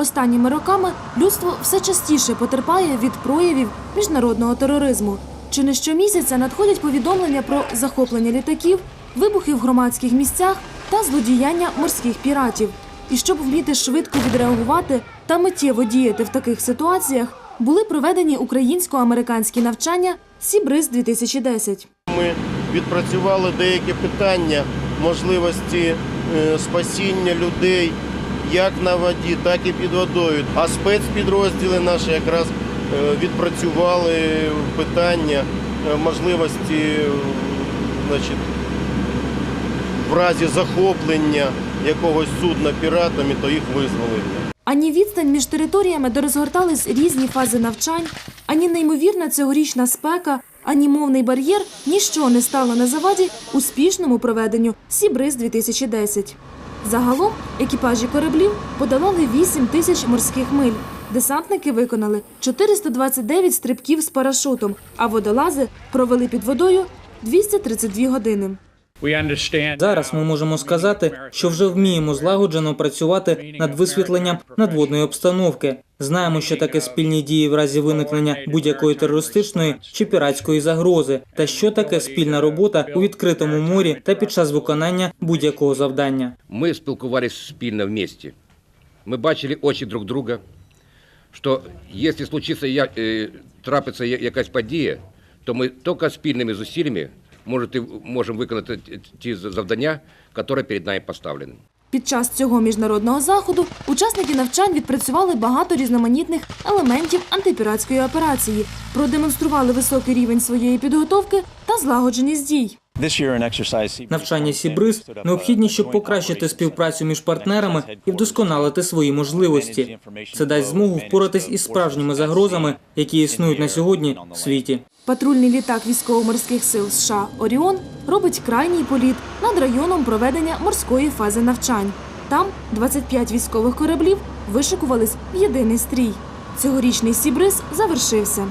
Останніми роками людство все частіше потерпає від проявів міжнародного тероризму. Чи не щомісяця надходять повідомлення про захоплення літаків, вибухи в громадських місцях та злодіяння морських піратів. І щоб вміти швидко відреагувати та миттєво діяти в таких ситуаціях, були проведені українсько-американські навчання Сібриз 2010 Ми відпрацювали деякі питання можливості е, спасіння людей як на воді, так і під водою. А спецпідрозділи наші якраз е, відпрацювали питання е, можливості значить, в разі захоплення якогось судна піратами, то їх визволення. Ані відстань між територіями, де розгортались різні фази навчань, ані неймовірна цьогорічна спека, ані мовний бар'єр ніщо не стало на заваді успішному проведенню Сібриз 2010 Загалом екіпажі кораблів подолали 8 тисяч морських миль. Десантники виконали 429 стрибків з парашутом, а водолази провели під водою 232 години. Зараз ми можемо сказати, що вже вміємо злагоджено працювати над висвітленням надводної обстановки. Знаємо, що таке спільні дії в разі виникнення будь-якої терористичної чи піратської загрози, та що таке спільна робота у відкритому морі та під час виконання будь-якого завдання. Ми спілкувалися спільно вместе. Ми бачили очі друг друга, що якщо случиться, я- е, трапиться якась подія, то ми тільки спільними зусиллями можете- можемо виконати ті- ті завдання, які перед нами поставлені. Під час цього міжнародного заходу учасники навчань відпрацювали багато різноманітних елементів антипіратської операції, продемонстрували високий рівень своєї підготовки та злагодженість дій. Навчання Сібриз необхідні, щоб покращити співпрацю між партнерами і вдосконалити свої можливості. Це дасть змогу впоратись із справжніми загрозами, які існують на сьогодні в світі. Патрульний літак військово-морських сил США Оріон робить крайній політ над районом проведення морської фази навчань. Там 25 військових кораблів вишикувались в єдиний стрій. Цьогорічний Сібриз завершився.